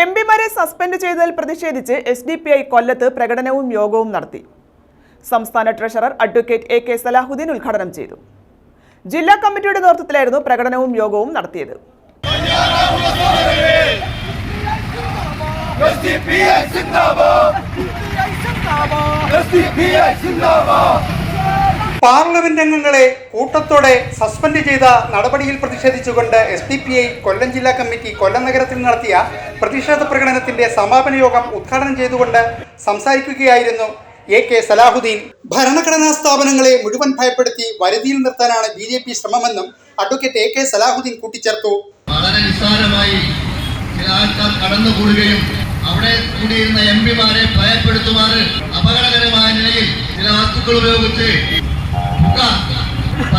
M പിമാരെ suspend ചെയ്തതിൽ പ്രതിഷേധിച്ച് S D P I കൊല്ലത്ത് പ്രകടനവും യോഗവും നടത്തി. സംസ്ഥാന treasurer advocate A K Salahuddin ഉദ്ഘാടനം ചെയ്തു. ജില്ലാ കമ്മിറ്റിയുടെ നേതൃത്വത്തിലായിരുന്നു പ്രകടനവും യോഗവും നടത്തിയത്. പാർലമെന്റ് അംഗങ്ങളെ കൂട്ടത്തോടെ സസ്പെൻഡ് ചെയ്ത നടപടിയിൽ പ്രതിഷേധിച്ചുകൊണ്ട് S D P I Kollam ജില്ലാ കമ്മിറ്റി കൊല്ലം നഗരത്തിൽ നടത്തിയ പ്രതിഷേധ പ്രകടനത്തിന്റെ സമാപന യോഗം ഉദ്ഘാടനം ചെയ്തുകൊണ്ട് സംസാരിക്കുകയായിരുന്നു എ കെ സലാഹുദ്ദീൻ. ഭരണഘടനാ സ്ഥാപനങ്ങളെ മുഴുവൻ ഭയപ്പെടുത്തി വരുതിയിൽ നിർത്താനാണ് ബി ജെ പി ശ്രമമെന്നും അഡ്വക്കേറ്റ് എ കെ സലാഹുദ്ദീൻ കൂട്ടിച്ചേർത്തു. വളരെ നിസ്സാരമായി ചില ആൾക്കാർ കടന്നുകൂടുകയും അവിടെ കൂടിയിരുന്ന എം പിമാരെ ഭയപ്പെടുത്തുമാറ് അപകടകരമായ നിലയിൽ ചില വസ്തുക്കൾ ഉപയോഗിച്ച്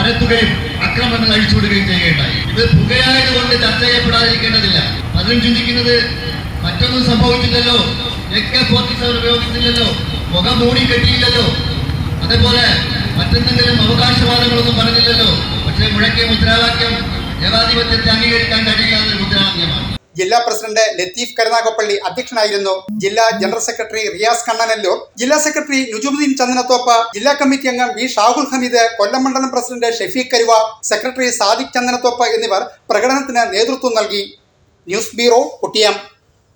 പരത്തുകയും അക്രമങ്ങൾ അഴിച്ചുവിടുകയും ചെയ്യുകയുണ്ടായി. ഇത് പുകയായതുകൊണ്ട് ചർച്ച ചെയ്യപ്പെടാതിരിക്കേണ്ടതില്ല. പലരും ചിന്തിക്കുന്നത് മറ്റൊന്നും സംഭവിച്ചില്ലല്ലോ. എക്കെ ഫോർട്ടി സെവൻ ഉപയോഗിച്ചില്ലല്ലോ പുക മൂടി കെട്ടിയില്ലല്ലോ. അതേപോലെ മറ്റെന്തെങ്കിലും അവകാശവാദങ്ങളൊന്നും പറഞ്ഞില്ലല്ലോ. പക്ഷേ മുഴക്കിയ മുദ്രാവാക്യം ജനാധിപത്യത്തെ അംഗീകരിക്കാൻ കഴിയില്ല എന്നൊരു മുദ്രാവാക്യമാണ്. ജില്ലാ പ്രസിഡന്റ് ലത്തീഫ് കരുനാഗപ്പള്ളി അധ്യക്ഷനായിരുന്നു ജില്ലാ ജനറൽ സെക്രട്ടറി റിയാസ് കണ്ണനല്ലൂർ. ജില്ലാ സെക്രട്ടറി നുജുമുദ്ദീൻ ചന്ദനത്തോപ്പ് ജില്ലാ കമ്മിറ്റി അംഗം വി ഷാഹുൽ ഹമീദ് കൊല്ലം മണ്ഡലം പ്രസിഡന്റ് ഷെഫീഖ് കരുവ സെക്രട്ടറി സാദിഖ് ചന്ദനത്തോപ്പ് എന്നിവർ പ്രകടനത്തിന് നേതൃത്വം നൽകി. News bureau Kuttiyam.